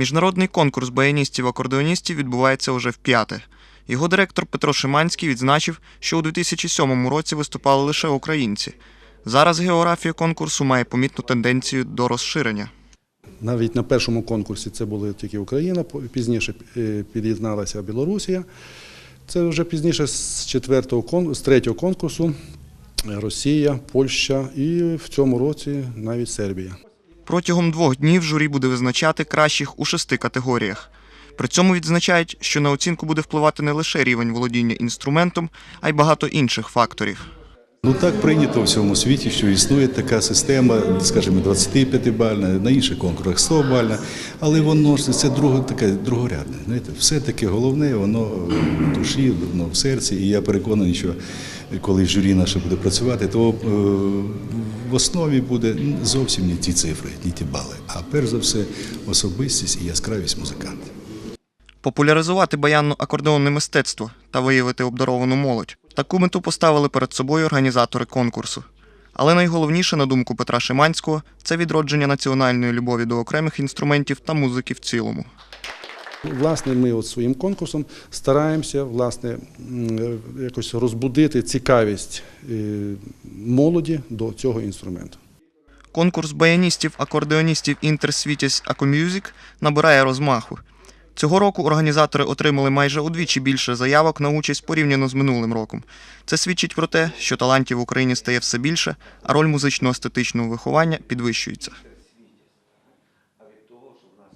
Міжнародний конкурс баяністів-акордеоністів відбувається уже вп'яте. Його директор Петро Шиманський відзначив, що у 2007 році виступали лише українці. Зараз географія конкурсу має помітну тенденцію до розширення. Навіть на першому конкурсі це була тільки Україна, пізніше е, під'єдналася Білорусія. Це вже пізніше з четвертого з третього конкурсу е, Росія, Польща і в цьому році навіть Сербія. Протягом двох днів журі буде визначати кращих у шести категоріях. При цьому відзначають, що на оцінку буде впливати не лише рівень володіння інструментом, а й багато інших факторів. Ну так прийнято в всьому світі, що існує така система, скажімо, 25-бальна, на інших конкурсах 100-бальна, але воно це друго, таке другорядне. Знаєте, все-таки головне, воно в душі, воно в серці. І я переконаний, що коли журі наше буде працювати, то е, в основі буде зовсім не ті цифри, не ті бали, а перш за все особистість і яскравість музиканта. Популяризувати баянно-акордеонне мистецтво та виявити обдаровану молодь. Таку мету поставили перед собою організатори конкурсу. Але найголовніше, на думку Петра Шиманського, це відродження національної любові до окремих інструментів та музики в цілому. Власне, ми от своїм конкурсом стараємося власне, якось розбудити цікавість е, молоді до цього інструменту. Конкурс баяністів-акордеоністів Intersвітіс Акомюзік набирає розмаху. Цього року організатори отримали майже удвічі більше заявок на участь порівняно з минулим роком. Це свідчить про те, що талантів в Україні стає все більше, а роль музично-естетичного виховання підвищується.